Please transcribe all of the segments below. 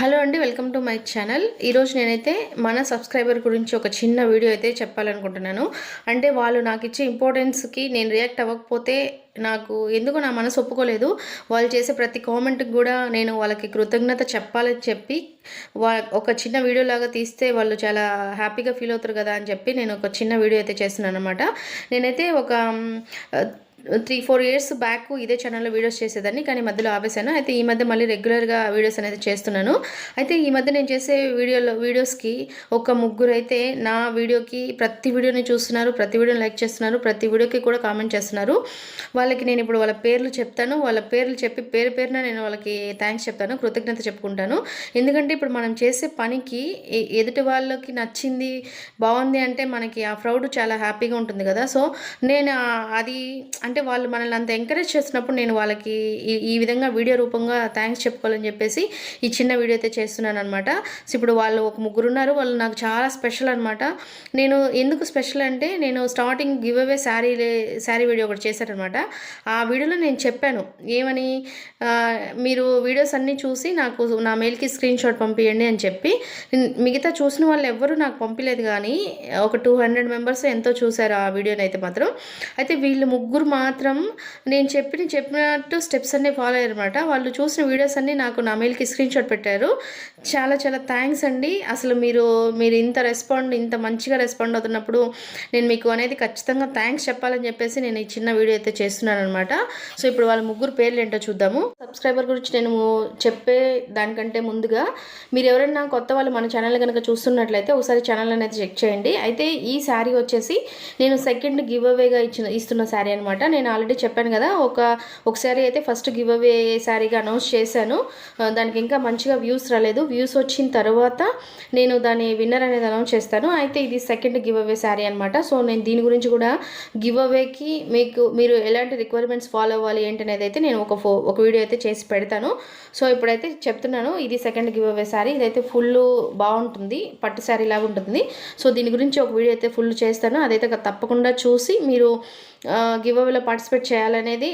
Hello అండి welcome to my channel. ఈరోజు నేనైతే మన సబ్స్క్రైబర్ గురించి ఒక చిన్న వీడియో అయితే చెప్పాలనుకుంటున్నాను. అంటే వాళ్ళు నాకు ఇచ్చే ఇంపార్టెన్స్కి నేను రియాక్ట్ అవ్వకపోతే నాకు ఎందుకు నా మనసు ఒప్పుకోలేదు. వాళ్ళు చేసే ప్రతి కామెంట్కి కూడా నేను వాళ్ళకి కృతజ్ఞత చెప్పాలని చెప్పి వా ఒక చిన్న వీడియో లాగా తీస్తే వాళ్ళు చాలా హ్యాపీగా ఫీల్ అవుతారు కదా అని చెప్పి నేను ఒక చిన్న వీడియో అయితే చేస్తున్నాను అనమాట నేనైతే ఒక త్రీ ఫోర్ ఇయర్స్ బ్యాక్ ఇదే ఛానల్లో వీడియోస్ చేసేదాన్ని కానీ మధ్యలో ఆపేశాను. అయితే ఈ మధ్య మళ్ళీ రెగ్యులర్గా వీడియోస్ అనేది చేస్తున్నాను. అయితే ఈ మధ్య నేను చేసే వీడియోలో వీడియోస్కి ఒక ముగ్గురు అయితే నా వీడియోకి ప్రతి వీడియోని చూస్తున్నారు ప్రతి వీడియోని లైక్ చేస్తున్నారు ప్రతి వీడియోకి కూడా కామెంట్ చేస్తున్నారు. వాళ్ళకి నేను ఇప్పుడు వాళ్ళ పేర్లు చెప్తాను. వాళ్ళ పేర్లు చెప్పి పేరు పేరున నేను వాళ్ళకి థ్యాంక్స్ చెప్తాను కృతజ్ఞత చెప్పుకుంటాను. ఎందుకంటే ఇప్పుడు మనం చేసే పనికి ఎ- ఎదుటి వాళ్ళకి నచ్చింది బాగుంది అంటే మనకి ఆ ప్రౌడ్ చాలా హ్యాపీగా ఉంటుంది కదా. సో నేను అది అంటే వాళ్ళు మనల్ని అంత ఎంకరేజ్ చేసినప్పుడు నేను వాళ్ళకి ఈ ఈ విధంగా వీడియో రూపంగా థ్యాంక్స్ చెప్పుకోవాలని చెప్పేసి ఈ చిన్న వీడియో అయితే చేస్తున్నాను అనమాట సో ఇప్పుడు వాళ్ళు ఒక ముగ్గురు ఉన్నారు వాళ్ళు నాకు చాలా స్పెషల్ అనమాట నేను ఎందుకు స్పెషల్ అంటే నేను starting give away sari sari video ఒకటి చేశారనమాట ఆ వీడియోలో నేను చెప్పాను ఏమని? మీరు వీడియోస్ అన్నీ చూసి నాకు నా మెయిల్కి స్క్రీన్ షాట్ పంపించండి అని చెప్పి. మిగతా చూసిన వాళ్ళు ఎవ్వరూ నాకు పంపించలేదు కానీ ఒక టూ హండ్రెడ్ మెంబర్స్ ఎంతో చూశారు ఆ వీడియోని అయితే మాత్రం. అయితే వీళ్ళు ముగ్గురు మా మాత్రం నేను చెప్పిన చెప్పినట్టు స్టెప్స్ అన్నీ ఫాలో అయ్యారనమాట వాళ్ళు చూసిన వీడియోస్ అన్నీ నాకు నా మెయిల్కి స్క్రీన్ షాట్ పెట్టారు. చాలా చాలా థ్యాంక్స్ అండి. అసలు మీరు మీరు ఇంత రెస్పాండ్ ఇంత మంచిగా రెస్పాండ్ అవుతున్నప్పుడు నేను మీకు అనేది ఖచ్చితంగా థ్యాంక్స్ చెప్పాలని చెప్పేసి నేను ఈ చిన్న వీడియో అయితే చేస్తున్నాను అనమాట సో ఇప్పుడు వాళ్ళ ముగ్గురు పేర్లు ఏంటో చూద్దాము. సబ్స్క్రైబర్ గురించి నేను చెప్పే దానికంటే ముందుగా మీరు ఎవరైనా కొత్త వాళ్ళు మన ఛానల్ కనుక చూస్తున్నట్లయితే ఒకసారి ఛానల్ అనేది చెక్ చేయండి. అయితే ఈ శారీ వచ్చేసి నేను సెకండ్ గివ్ అవేగా ఇచ్చిన ఇస్తున్న శారీ అనమాట నేను ఆల్రెడీ చెప్పాను కదా ఒక ఒక శారీ అయితే ఫస్ట్ గివ్ అవే శారీగా అనౌన్స్ చేశాను. దానికి ఇంకా మంచిగా వ్యూస్ రాలేదు. వ్యూస్ వచ్చిన తర్వాత నేను దాని విన్నర్ అనేది అనౌన్స్ చేస్తాను. అయితే ఇది సెకండ్ గివ్ అవే శారీ అనమాట సో నేను దీని గురించి కూడా గివ్ అవేకి మీకు మీరు ఎలాంటి రిక్వైర్మెంట్స్ ఫాలో అవ్వాలి ఏంటి అనేది అయితే నేను ఒక ఫో ఒక వీడియో అయితే చేసి పెడతాను. సో ఇప్పుడైతే చెప్తున్నాను ఇది సెకండ్ గివ్ అవే శారీ ఇదైతే ఫుల్ బాగుంటుంది పట్టు శారీ లాగా ఉంటుంది. సో దీని గురించి ఒక వీడియో అయితే ఫుల్ చేస్తాను. అదైతే తప్పకుండా చూసి మీరు గివ్ అవేలో పార్టిసిపేట్ చేయాలనేది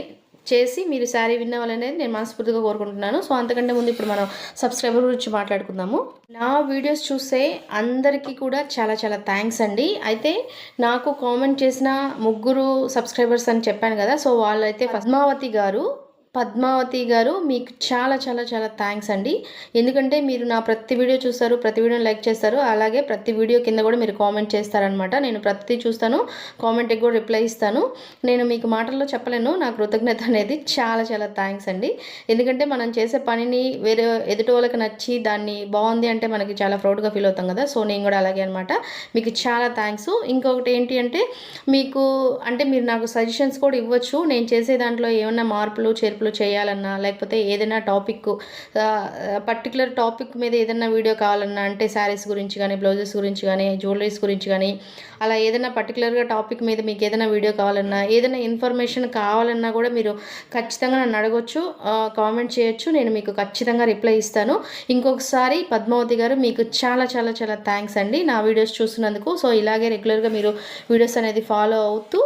చేసి మీరు శారీ విన్ అవ్వాలనేది నేను మనస్ఫూర్తిగా కోరుకుంటున్నాను. సో అంతకంటే ముందు ఇప్పుడు మనం సబ్స్క్రైబర్ గురించి మాట్లాడుకుందాము. నా వీడియోస్ చూసే అందరికీ కూడా చాలా చాలా థ్యాంక్స్ అండి. అయితే నాకు కామెంట్ చేసిన ముగ్గురు సబ్స్క్రైబర్స్ అని చెప్పాను కదా సో వాళ్ళైతే పద్మావతి గారు పద్మావతి గారు మీకు చాలా చాలా చాలా థ్యాంక్స్ అండి. ఎందుకంటే మీరు నా ప్రతి వీడియో చూస్తారు ప్రతి వీడియోని లైక్ చేస్తారు అలాగే ప్రతి వీడియో కింద కూడా మీరు కామెంట్ చేస్తారనమాట నేను ప్రతి చూస్తాను కామెంట్కి కూడా రిప్లై ఇస్తాను. నేను మీకు మాటల్లో చెప్పలేను నా కృతజ్ఞత అనేది చాలా చాలా థ్యాంక్స్ అండి. ఎందుకంటే మనం చేసే పనిని వేరే ఎదుటి వాళ్ళకి నచ్చి దాన్ని బాగుంది అంటే మనకి చాలా ప్రౌడ్గా ఫీల్ అవుతాం కదా. సో నేను కూడా అలాగే అనమాట మీకు చాలా థ్యాంక్స్ ఇంకొకటి ఏంటి అంటే మీకు అంటే మీరు నాకు సజెషన్స్ కూడా ఇవ్వచ్చు. నేను చేసే దాంట్లో ఏమైనా మార్పులు చేర్పులు చేయాలన్నా లేకపోతే ఏదైనా టాపిక్ పర్టికులర్ టాపిక్ మీద ఏదైనా వీడియో కావాలన్నా అంటే శారీస్ గురించి కానీ బ్లౌజెస్ గురించి కానీ జ్యువెలరీస్ గురించి కానీ అలా ఏదైనా పర్టికులర్గా టాపిక్ మీద మీకు ఏదైనా వీడియో కావాలన్నా ఏదైనా ఇన్ఫర్మేషన్ కావాలన్నా కూడా మీరు ఖచ్చితంగా నన్ను అడగొచ్చు కామెంట్ చేయొచ్చు నేను మీకు ఖచ్చితంగా రిప్లై ఇస్తాను. ఇంకొకసారి పద్మావతి గారు మీకు చాలా చాలా చాలా థ్యాంక్స్ అండి నా వీడియోస్ చూస్తున్నందుకు సో ఇలాగే రెగ్యులర్గా మీరు వీడియోస్ అనేది ఫాలో అవుతూ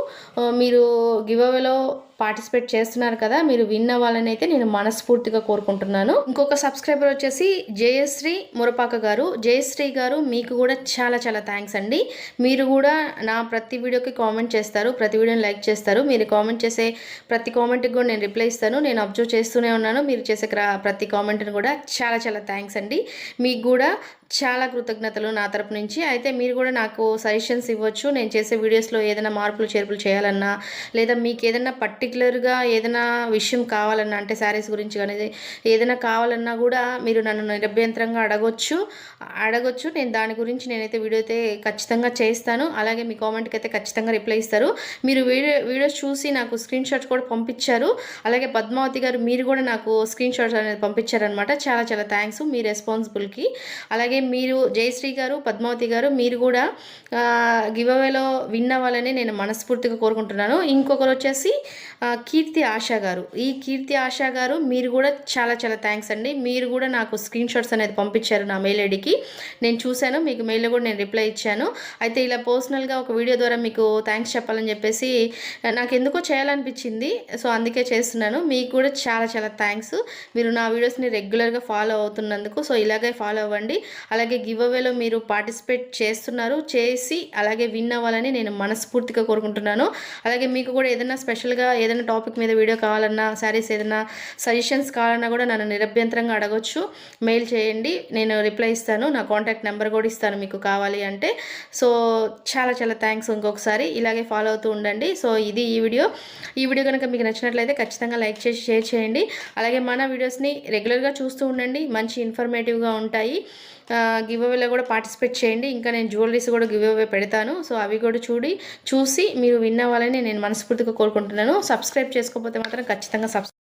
మీరు గివ్ అవేలో పార్టిసిపేట్ చేస్తున్నారు కదా మీరు విన్ అవ్వాలని అయితే నేను మనస్ఫూర్తిగా కోరుకుంటున్నాను. ఇంకొక సబ్స్క్రైబర్ వచ్చేసి జయశ్రీ మురపాక గారు. జయశ్రీ గారు మీకు కూడా చాలా చాలా థ్యాంక్స్ అండి. మీరు కూడా నా ప్రతి వీడియోకి కామెంట్ చేస్తారు ప్రతి వీడియోని లైక్ చేస్తారు. మీరు కామెంట్ చేసే ప్రతి కామెంట్కి కూడా నేను రిప్లై ఇస్తాను. నేను అబ్జర్వ్ చేస్తూనే ఉన్నాను. మీరు చేసే క్రా- ప్రతి కామెంట్ని కూడా చాలా చాలా థ్యాంక్స్ అండి. మీకు కూడా చాలా కృతజ్ఞతలు నా తరపు నుంచి. అయితే మీరు కూడా నాకు సజెషన్స్ ఇవ్వచ్చు. నేను చేసే వీడియోస్లో ఏదైనా మార్పులు చేర్పులు చేయాలన్నా లేదా మీకు ఏదైనా పట్టి పర్టికులర్గా ఏదైనా విషయం కావాలన్నా అంటే శారీస్ గురించి కానీ ఏదైనా కావాలన్నా కూడా మీరు నన్ను నిరభ్యంతరంగా అడగొచ్చు. అడగొచ్చు. నేను దాని గురించి నేనైతే వీడియో అయితే ఖచ్చితంగా చేస్తాను అలాగే మీ కామెంట్కి అయితే ఖచ్చితంగా రిప్లై ఇస్తారు. మీరు వీడియో వీడియోస్ చూసి నాకు స్క్రీన్ షాట్స్ కూడా పంపించారు. అలాగే పద్మావతి గారు మీరు కూడా నాకు స్క్రీన్ షాట్స్ అనేది పంపించారనమాట చాలా చాలా థ్యాంక్స్ మీ రెస్పాన్సిబుల్కి. అలాగే మీరు జయశ్రీ గారు పద్మావతి గారు మీరు కూడా గివ్ అవేలో విన్ అవ్వాలని నేను మనస్ఫూర్తిగా కోరుకుంటున్నాను. ఇంకొకరు వచ్చేసి కీర్తి ఆశా గారు. ఈ కీర్తి ఆశా గారు మీరు కూడా చాలా చాలా థ్యాంక్స్ అండి. మీరు కూడా నాకు స్క్రీన్ షాట్స్ అనేది పంపించారు నా మెయిల్ ఐడికి నేను చూశాను మీకు మెయిల్లో కూడా నేను రిప్లై ఇచ్చాను. అయితే ఇలా పర్సనల్గా ఒక వీడియో ద్వారా మీకు థ్యాంక్స్ చెప్పాలని చెప్పేసి నాకు ఎందుకో చేయాలనిపించింది. సో అందుకే చేస్తున్నాను. మీకు కూడా చాలా చాలా థ్యాంక్స్ మీరు నా వీడియోస్ని రెగ్యులర్గా ఫాలో అవుతున్నందుకు. సో ఇలాగే ఫాలో అవ్వండి. అలాగే గివ్ అవేలో మీరు పార్టిసిపేట్ చేస్తున్నారు. చేసి అలాగే విన్ అవ్వాలని నేను మనస్ఫూర్తిగా కోరుకుంటున్నాను. అలాగే మీకు కూడా ఏదైనా స్పెషల్గా ఏదైనా టాపిక్ మీద వీడియో కావాలన్నా శారీస్ ఏదైనా సజెషన్స్ కావాలన్నా కూడా నన్ను నిరభ్యంతరంగా అడగొచ్చు. మెయిల్ చేయండి నేను రిప్లై ఇస్తాను నా కాంటాక్ట్ నెంబర్ కూడా ఇస్తాను మీకు కావాలి అంటే. సో చాలా చాలా థ్యాంక్స్ ఇంకొకసారి. ఇలాగే ఫాలో అవుతూ ఉండండి. సో ఇది ఈ వీడియో ఈ వీడియో కనుక మీకు నచ్చినట్లయితే ఖచ్చితంగా లైక్ చేసి షేర్ చేయండి. అలాగే మన వీడియోస్ని రెగ్యులర్గా చూస్తూ ఉండండి. మంచి ఇన్ఫర్మేటివ్గా ఉంటాయి. గివ్ అవేలో కూడా పార్టిసిపేట్ చేయండి. ఇంకా నేను జ్యువెలరీస్ కూడా గివ్ అవే పెడతాను. సో అవి కూడా చూడి చూసి మీరు విన్ అవ్వాలని నేను మనస్ఫూర్తిగా కోరుకుంటున్నాను. సబ్స్క్రైబ్ చేసుకోకపోతే మాత్రం ఖచ్చితంగా సబ్స్క్రైబ్